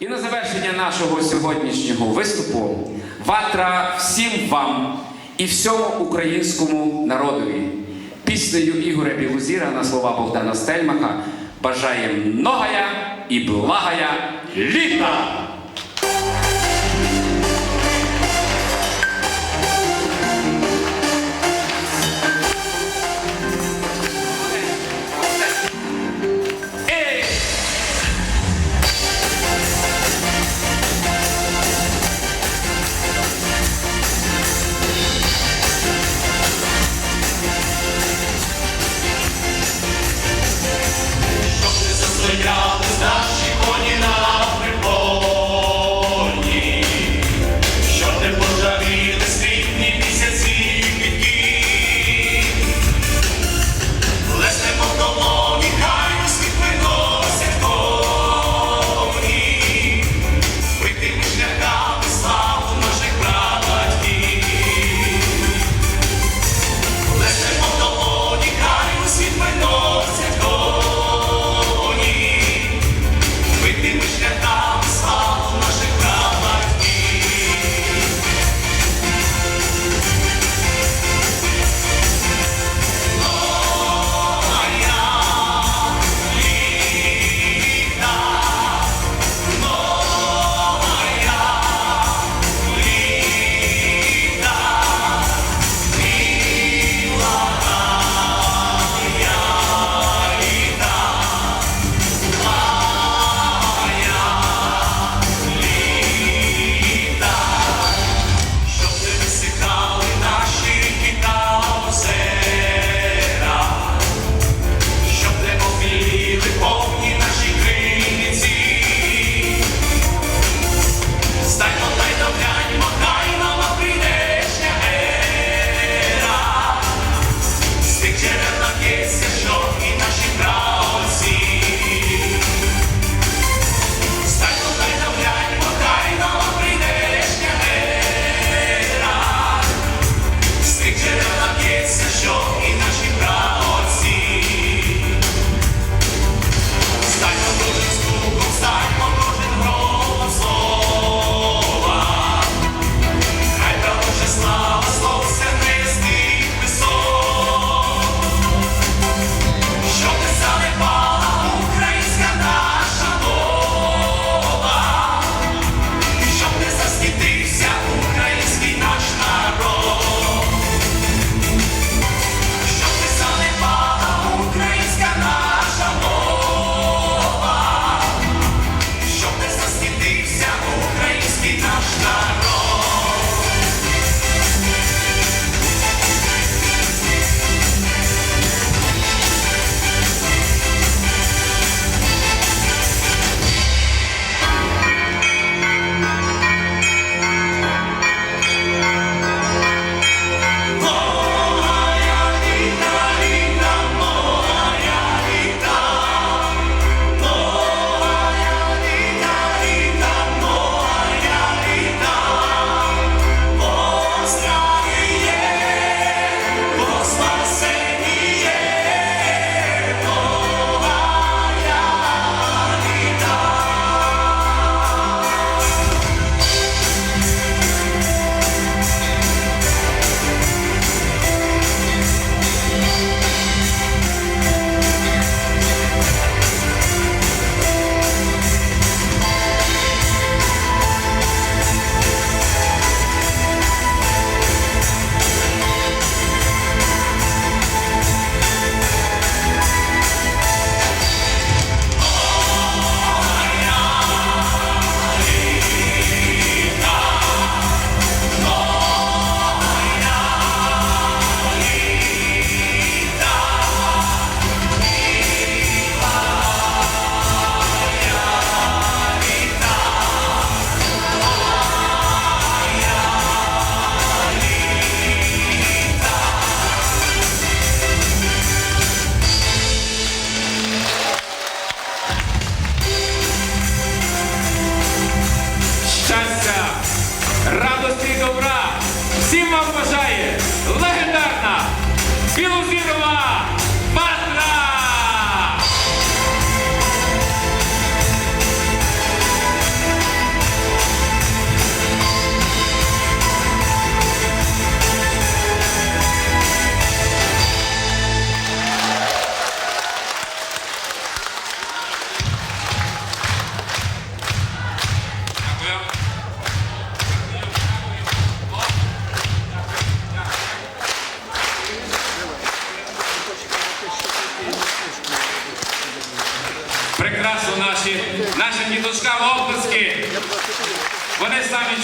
І на завершення нашого сьогоднішнього виступу ватра всім вам і всьому українському народові. Піснею Ігоря Білузіра на слова Богдана Стельмаха бажає многая і благая літа!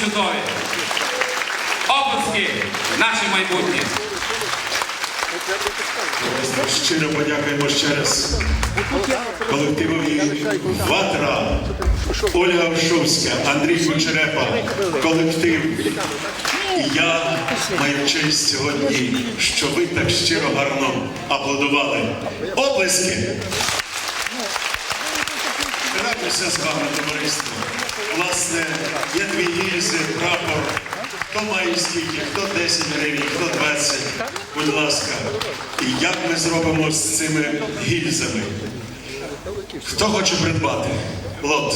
Чудові. Оплески наші майбутні. Щиро подякуємо ще раз колективові Ватра, Ольга Оршовська, Андрій Кучерепа, колектив. І я маю честь сьогодні, що ви так щиро гарно аплодували. Оплески! Радуйся з вами, товариство. Власне, є дві гільзи, прапор. Хто має скільки, хто 10 гривень, хто 20. Будь ласка. І як ми зробимо з цими гільзами? Хто хоче придбати? Лот.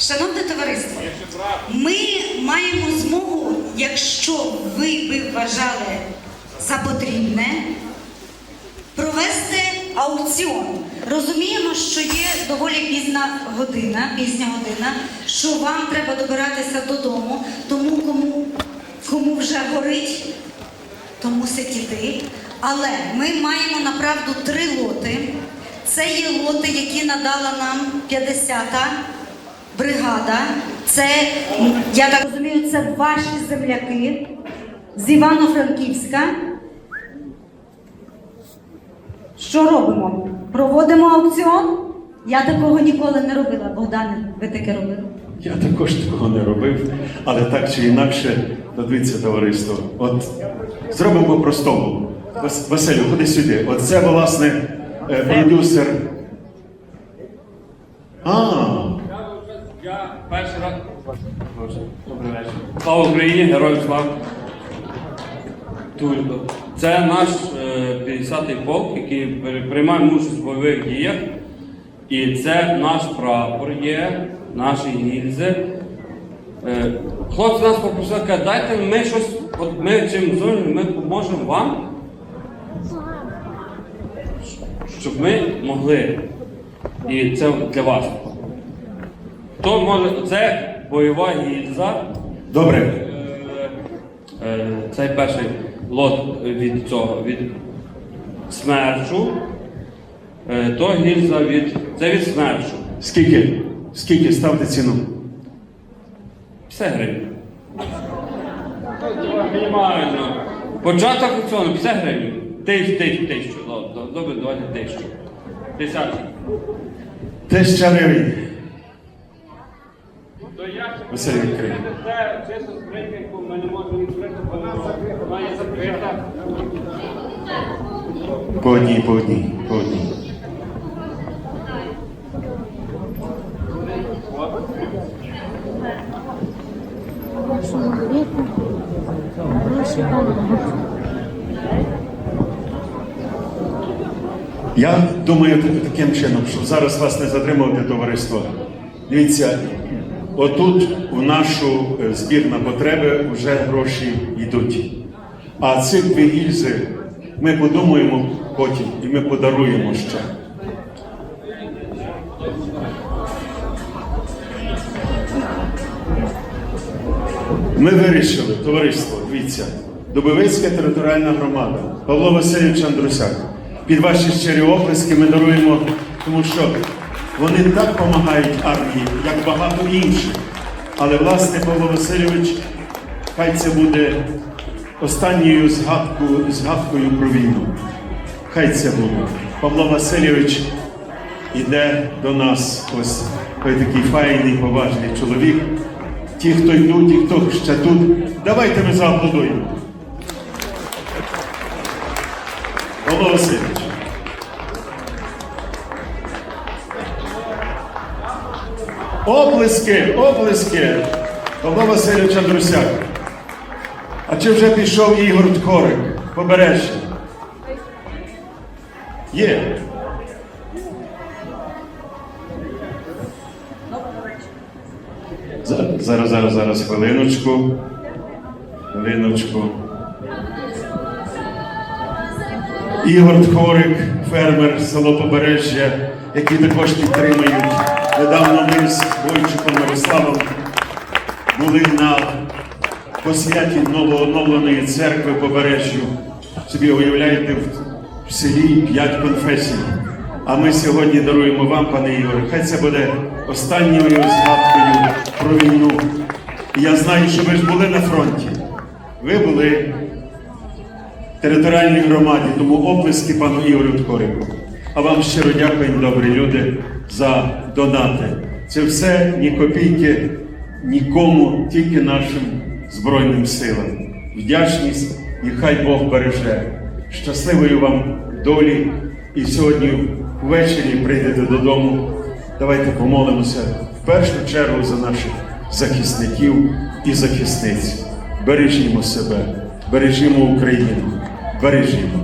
Шановне товариство, ми маємо змогу, якщо ви би вважали за потрібне, провести аукціон. Розуміємо, що є доволі пізна година, пізня година, що вам треба добиратися додому, тому кому, кому вже горить, то мусить іти. Але ми маємо направду три лоти. Це є лоти, які надала нам 50-та бригада. Це, я так розумію, це ваші земляки з Івано-Франківська. Що робимо? Проводимо аукціон? Я такого ніколи не робила. Богдане, ви таке робили? Я також такого не робив, але так чи інакше, дивіться, товариство. От зробимо по-простому. Вас- Василю, ходи сюди. От це, власне, е, продюсер. А, Я перший раз. Добрий вечір. Слава Україні, героям слава. Тулько. Це наш 50-й полк, який приймає участь в бойових діях. І це наш прапор є, наші гільзи. Е, хлопці нас попросили, кажуть, дайте ми щось, от ми чим зуміємо, ми поможемо вам, щоб ми могли. І це для вас. Хто може. Це бойова гільза. добре. Е, е, Цей перший лот від цього, від смерчу. Е, То гільза від. Це від смерчу. Скільки? Скільки ставте ціну? 50 гривень. Мінімально. Початок аукціону 50 гривень. Тисяч, тисяч, тисячу. Добре, Добре, давайте тисячу. Десятки. Тисяча гривень. Василь закрита. По одній, по одній, по одній. Я думаю так- таким чином, щоб зараз вас не затримувати товариство. Дивіться, отут в нашу е, збір на потреби вже гроші йдуть. А ці дві гільзи ми подумаємо потім і ми подаруємо ще. Ми вирішили, товариство, дивіться, Дубовицька територіальна громада, Павло Васильович Андрусяк. Під ваші щирі оплески ми даруємо, тому що вони так допомагають армії, як багато інших. Але власне Павло Васильович, хай це буде останньою згадку, згадкою про війну. Хай це буде. Павло Васильович іде до нас, ось такий файний, поважний чоловік. Ті, хто йдуть, ті, хто ще тут, давайте ми зааплодуємо. Павло Васильович. Оплески, оплески. Павло Васильович Андрусяк. А чи вже пішов Ігор Ткорик? Побережжя? Є. Зараз, зараз, зараз, хвилиночку. Хвилиночку. Ігор Тхорик, фермер село Побережжя, які також підтримують. Недавно ми з Бойчуком Мирославом були на посвяті новооновленої церкви Побережжю. Собі уявляєте, в селі п'ять конфесій. А ми сьогодні даруємо вам, пане Ігоре. Хай це буде останньою згадкою про війну. І я знаю, що ви ж були на фронті. Ви були в територіальній громаді, тому оплески пану Ігорю Ткорику. А вам щиро дякуємо, добрі люди, за донати. Це все ні копійки нікому, тільки нашим Збройним силам. Вдячність і хай Бог береже. Щасливої вам долі. І сьогодні ввечері прийдете додому. Давайте помолимося в першу чергу за наших захисників і захисниць. Бережімо себе, бережімо Україну, бережімо.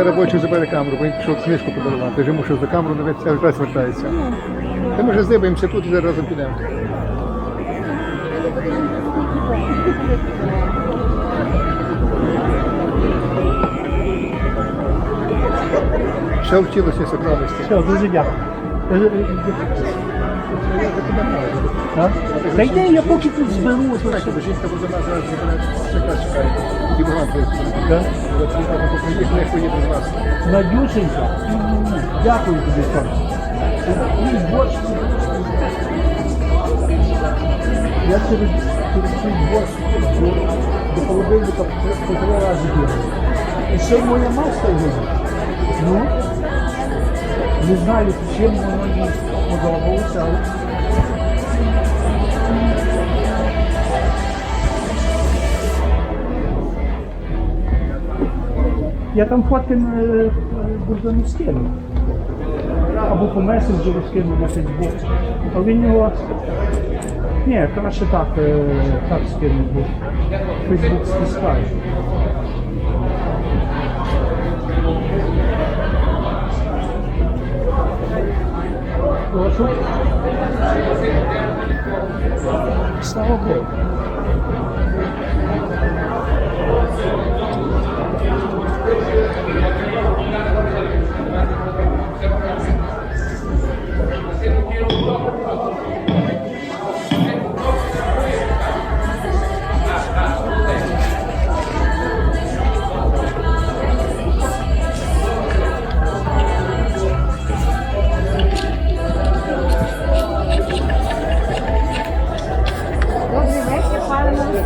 В туалет і зараз бочу забере камеру, бо він пішов книжку подарувати. Вже мушу за камеру дивитися, якраз вертається. Та ми вже здибаємося тут і зараз разом підемо. Ще вчилося справитися. Все, дуже дякую. Та йде, я поки тут зберу. Жінка буде нас зараз забирати. Да? Надюшенька, дякую тобі. Борщ. Я через, цей борщ до, холодильника по три рази бігаю. І ще моя маска є. Ну, не знаю, чим воно їй подобалося, але Я там фотки е, Богдану скину. Або по месенджеру скину на Фейсбук. А він його. Ні, краще так, е, так скину, бо Фейсбук стискає. Слава Богу.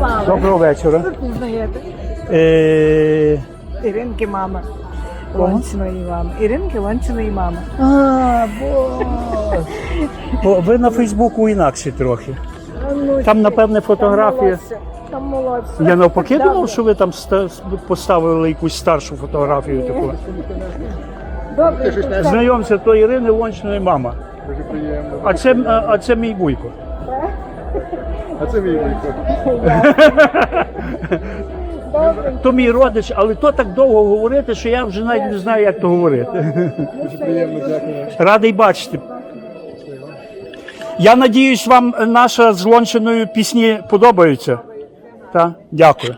Мирославе. Доброго вечора. Знаєте? Е, Іринки мама. Лончиної мами. Іринки Лончиної мами. а, бо... О, ви на Фейсбуку інакше трохи. Ну, Там, напевне, фотографія. Там молодше. Я навпаки думав, що ви там ста- поставили якусь старшу фотографію таку. Добре. Знайомся, то Ірини Лончної мама. Дуже приємно. А це, а, а це мій вуйко. А це мій вийко. То мій родич, але то так довго говорити, що я вже навіть не знаю, як то говорити. Дуже приємно, дякую. Радий бачити. Я надіюсь, вам наша з Лончиною пісні подобаються. Так, дякую.